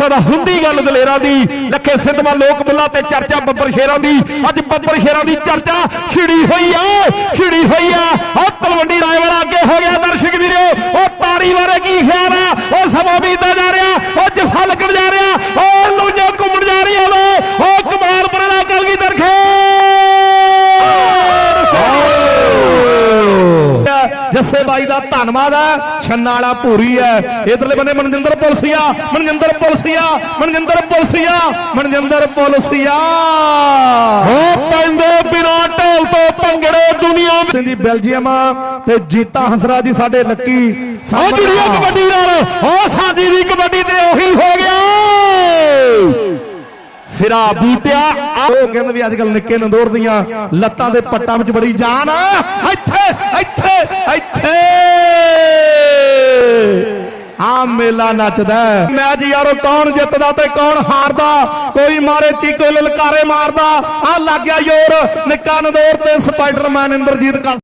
ਸਕਦਾ ਹੁੰਦੀ ਗੱਲ ਦਲੇਰਾਂ ਦੀ, ਲੱਖੇ ਸਿੱਧਵਾਂ ਲੋਕ ਬੁੱਲਾ ਤੇ ਚਰਚਾ ਬੱਬਰ ਸ਼ੇਰਾਂ ਦੀ। ਅੱਜ ਬੱਬਰ ਸ਼ੇਰਾਂ ਦੀ ਚਰਚਾ ਛਿੜੀ ਹੋਈ ਆ, ਛਿੜੀ ਹੋਈ ਆ। ਉਹ ਤਲਵੰਡੀ ਰਾਏਵਾਲਾ ਅੱਗੇ ਹੋ ਗਿਆ ਦਰਸ਼ਕ ਵੀਰੋ, ਉਹ ਤਾੜੀ ਬਾਰੇ ਕੀ ਖਿਆਲ ਆ? ਉਹ ਸਮਾਂ ਬੀਤਦਾ ਜਾ ਰਿਹਾ, ਉਹ ਜਫਾ ਲੱਗਣ ਜਾ ਰਿਹਾ ਜੱਸੇ ਬਾਈ ਦਾ ਧੰਨਵਾਦ ਹੈ। ਛੰਨਾ ਵਾਲਾ ਭੂਰੀ ਹੈ। ਇਧਰਲੇ ਬੰਨੇ ਮਨਜਿੰਦਰ ਪੁਲਸੀਆ ਮਨਜਿੰਦਰ ਪੁਲਸੀਆ ਮਨਜਿੰਦਰ ਪੁਲਸੀਆ ਮਨਜਿੰਦਰ ਪੁਲਸੀਆ। ਹੋ ਪੈਂਦੇ ਬਿਨਾ ਢੋਲ ਤੋਂ ਭੰਗੜੇ ਦੁਨੀਆ ਵਿੱਚ। ਦੀ ਬੈਲਜੀਅਮ ਤੇ ਜੀਤਾ ਹੰਸਰਾ ਜੀ ਸਾਡੇ ਲੱਕੀ ਜੁੜੀ ਕਬੱਡੀ ਨਾਲ ਉਹ ਸਾਡੀ ਦੀ ਕਬੱਡੀ ਤੇ ਉਹੀ ਹੋ ਗਿਆ। ਸਿਰਾ ਬੂਟਿਆ ਉਹ ਕਹਿੰਦੇ ਵੀ ਅੱਜ ਕੱਲ ਨਿੱਕੇ ਨੰਦੋਰ ਦੀਆਂ ਲੱਤਾਂ ਦੇ ਪੱਟਾਂ ਵਿੱਚ ਬੜੀ ਜਾਨ ਆ। ਇੱਥੇ ਇੱਥੇ ਆ ਮੇਲਾ ਨੱਚਦਾ ਹੈ। ਮੈਚ ਯਾਰੋ, ਕੌਣ ਜਿੱਤਦਾ ਤੇ ਕੌਣ ਹਾਰਦਾ? ਕੋਈ ਮਾਰੇ ਚੀਕੋ, ਲਲਕਾਰੇ ਮਾਰਦਾ। ਆ ਲੱਗ ਗਿਆ ਜੋਰ ਨਿੱਕਾ ਨਦੋਰ ਤੇ ਸਪਾਈਡਰਮੈਨ ਇੰਦਰਜੀਤ ਕਾ